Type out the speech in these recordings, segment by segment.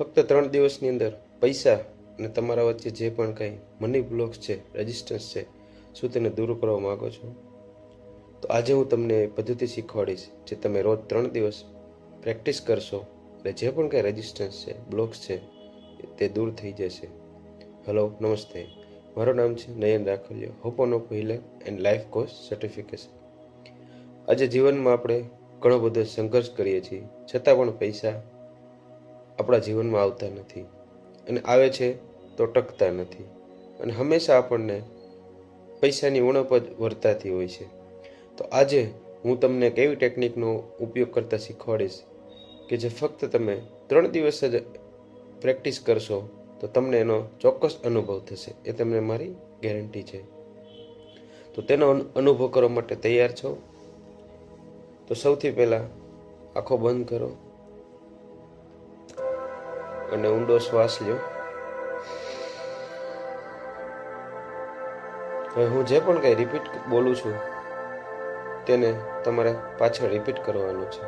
ફક્ત ત્રણ દિવસની અંદર પૈસા અને તમારા વચ્ચે જે પણ કંઈ મની બ્લોક્સ છે રેઝિસ્ટન્સ છે, શું તેને દૂર કરવા માગો છો? તો આજે હું તમને પદ્ધતિ શીખવાડીશ જે તમે રોજ ત્રણ દિવસ પ્રેક્ટિસ કરશો એટલે જે પણ કંઈ રેઝિસ્ટન્સ છે બ્લોક્સ છે તે દૂર થઈ જશે. હલો નમસ્તે. મારું નામ છે Nayan Rakhaliyo. Of healer and life course certification આજે જીવનમાં આપણે ઘણો બધો સંઘર્ષ કરીએ છીએ. છતાં પણ પૈસા આપણા જીવનમાં આવતા નથી અને આવે છે તો ટકતા નથી. અને હંમેશા આપણને પૈસાની ઉણપ જ વર્તાતી હોય છે. તો આજે હું તમને એક એવી ટેકનિકનો ઉપયોગ કરતા શીખવાડીશ કે જે ફક્ત તમે ત્રણ દિવસ જ પ્રેક્ટિસ કરશો તો તમને એનો ચોક્કસ અનુભવ થશે. એ તમને મારી ગેરંટી છે. તો તેનો અનુભવ કરવા માટે તૈયાર છો? તો સૌથી પહેલાં આંખો બંધ કરો. અને ઊંડો શ્વાસ લ્યો. હવે હું જે પણ કંઈ રિપીટ બોલું છું, તેને તમારે પાછળ રિપીટ કરવાનું છે.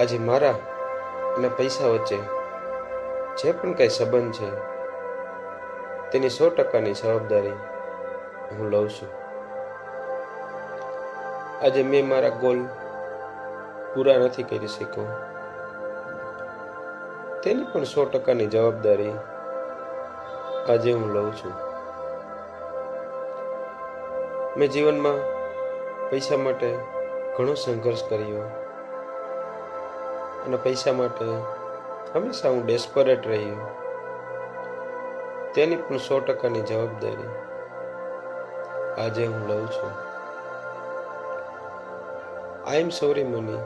આજે મારા અને પૈસા વચ્ચે જે પણ કંઈ સંબંધ છે, તેની સો ટકાની જવાબદારી હું લઉં છું. આજે મેં મારા ગોલ પૂરા નથી કરી શક્યો. તેની પણ સો ટકાની જવાબદારી આજે હું લઉં છું. મેં જીવનમાં પૈસા માટે ઘણો સંઘર્ષ કર્યો અને પૈસા માટે હંમેશા હું ડેસ્પરેટ રહ્યો. તેની પણ સો ટકાની જવાબદારી આજે હું લઉં છું. આઈ એમ સોરી મની,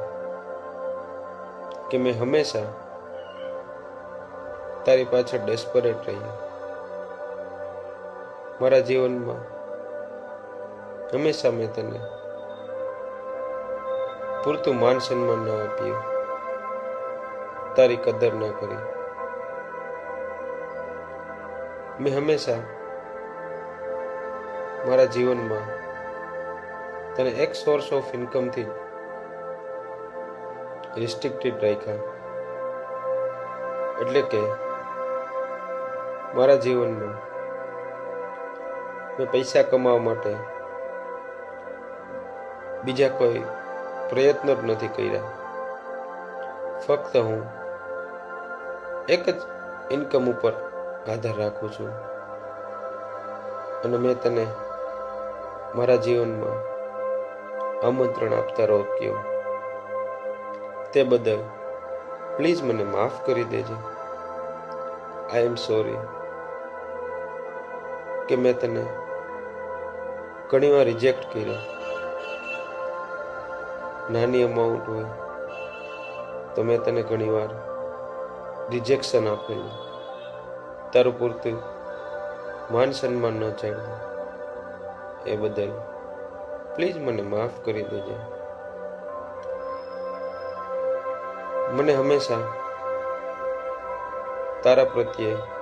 કે મેં હંમેશા તારી પાછળ ડેસ્પરેટ રહ્યો મારા જીવનમાં હંમેશા મેં તને પૂરતું માન સન્માન ન આપ્યું. તારી કદર ન કરી. મેં હંમેશા મારા જીવનમાં તને એક સોર્સ ઓફ ઇન્કમથી રિસ્ટ્રિક્ટેડ રાખ્યા. એટલે કે મારા જીવનમાં મેં પૈસા કમાવા માટે બીજા કોઈ પ્રયત્નો જ નથી કર્યા. ફક્ત હું એક જ ઇન્કમ ઉપર આધાર રાખું છું. અને મેં તને મારા જીવનમાં આમંત્રણ આપતા રોક્યો તે બદલ પ્લીઝ મને માફ કરી દેજે. આઈ એમ સોરી કે મેં તને ઘણીવાર રિજેક્ટ કર્યો. નાની અમાઉન્ટ હોય તો મેં તને ઘણીવાર રિજેક્શન આપેલું. તારું પૂરતું માન સન્માન ન ચાલ્યું એ બદલ પ્લીઝ મને માફ કરી દેજે. મને હંમેશા તારા પ્રત્યે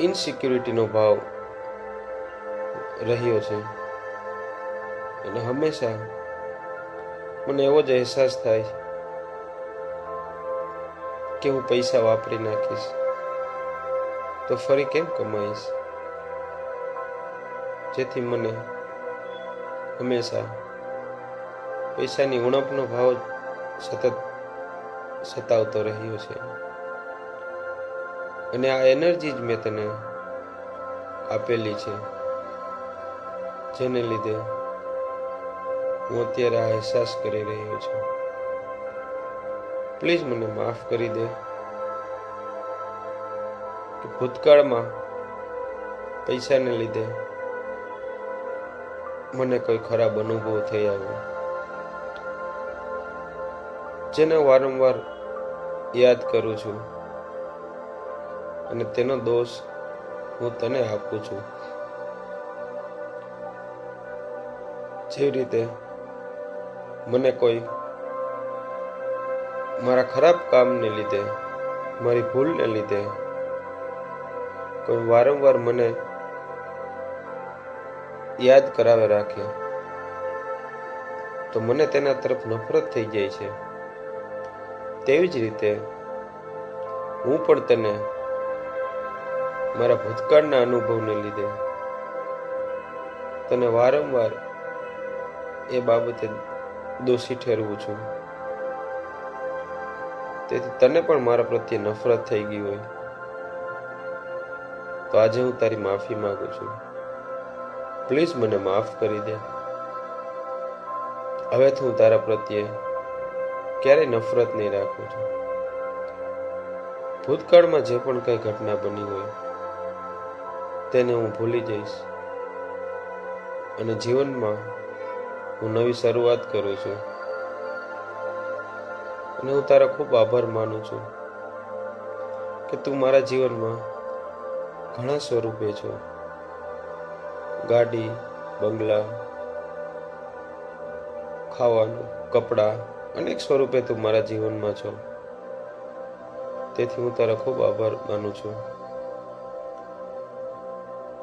ઇનસિક્યુરિટીનો ભાવ રહ્યો છે. અને હંમેશા મને એવો જ અહેસાસ થાય કે હું પૈસા વાપરી નાખીશ. તો ફરી કેમ કમાઈશ? જેથી મને હંમેશા પૈસાની ઉણપનો ભાવ સતત સતાવતો રહ્યો છે. અને આ એનર્જી જ મેં તને આપેલી છે. જેને લીધે હું અત્યારે આ અહેસાસ કરી રહ્યો છું. પ્લીઝ મને માફ કરી દે. ભૂતકાળમાં પૈસાને લીધે મને કોઈ ખરાબ અનુભવ થઈ આવ્યો. જેને વારંવાર યાદ કરું છું. અને તેનો દોષ હું તને આપું છું. જેવી રીતે મને કોઈ મારા ખરાબ કામને લીધે, મારી ભૂલને લીધે કોઈ વારંવાર મને યાદ કરાવે રાખે, તો મને તેના તરફ નફરત થઈ જાય છે. તેવી જ રીતે હું પણ તને મારા ભૂતકાળના અનુભવને લીધે તને વારંવાર એ બાબતે દોષી ઠેરવું છું. તેથી તને પણ મારા પ્રત્યે નફરત થઈ ગઈ હોય તો આજે હું તારી માફી માંગુ છું. પ્લીઝ મને માફ કરી દે. હવે હું તારા પ્રત્યે ક્યારેય નફરત નહીં રાખું છું. ભૂતકાળમાં જે પણ કઈ ઘટના બની હોય તેને હું ભૂલી જઈશ. અને જીવનમાં હું નવી શરૂઆત કરું છું. અને હું તારા ખૂબ આભાર માનું છું કે તું મારા જીવનમાં ઘણા સ્વરૂપે છો. ગાડી, બંગલા, ખાવાનું, કપડાં અનેક સ્વરૂપે તું મારા જીવનમાં છો. તેથી હું તારા ખૂબ આભાર માનું છું.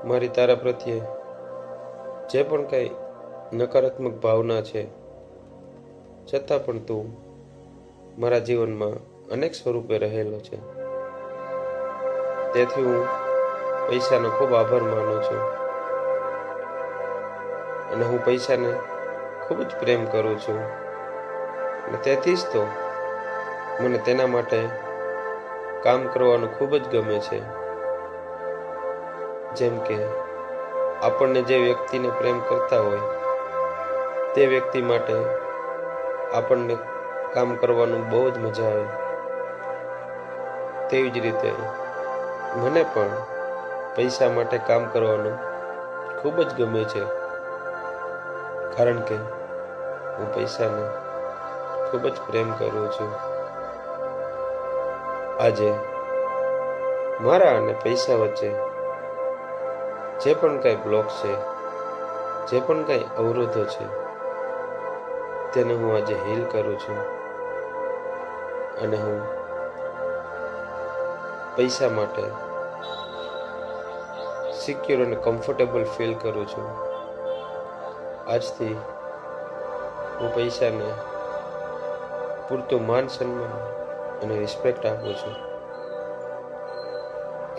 મારી તારા પ્રત્યે જે પણ કંઈ નકારાત્મક ભાવના છે, છતાં પણ તું મારા જીવનમાં અનેક સ્વરૂપે રહેલો છે. તેથી હું પૈસાનો ખૂબ આભાર માનું છું. અને હું પૈસાને ખૂબ જ પ્રેમ કરું છું. અને તેથી જ તો મને તેના માટે કામ કરવાનું ખૂબ જ ગમે છે. જેમ કે આપણને જે વ્યક્તિને પ્રેમ કરતા હોય, તે વ્યક્તિ માટે આપણને કામ કરવાનું બહુ જ મજા આવે. તેવી જ રીતે મને પણ પૈસા માટે કામ કરવાનું ખૂબ જ ગમે છે. કારણ કે હું પૈસાને ખૂબ જ પ્રેમ કરું છું. આજે મારા અને પૈસા વચ્ચે જે પણ કાંઈ બ્લોક છે, જે પણ કાંઈ અવરોધો છે, તેને હું આજે હીલ કરું છું. અને હું પૈસા માટે સિક્યોર અને કમ્ફર્ટેબલ ફીલ કરું છું. આજથી હું પૈસાને પૂરતું માન સન્માન અને રિસ્પેક્ટ આપું છું.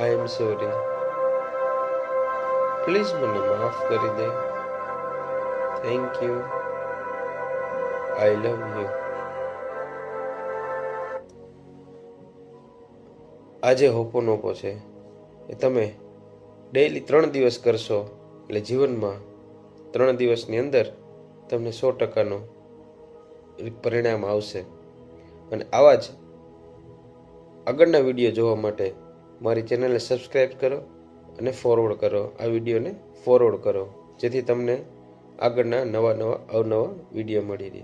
આઈ એમ સોરી પ્લીઝ મને માફ કરી દે thank you I love you આજે હોપોનોપો છે. એ તમે ડેઈલી ત્રણ દિવસ કરશો, એટલે જીવનમાં ત્રણ દિવસની અંદર તમને સો ટકાનો પરિણામ આવશે. અને આવા જ આગળના વીડિયો જોવા માટે મારી ચેનલને સબસ્ક્રાઈબ કરો. અને ફોરવર્ડ કરો. આ વિડીયોને ફોરવર્ડ કરો. જેથી તમને આગળના નવા નવા અવનવા વીડિયો મળી રહે.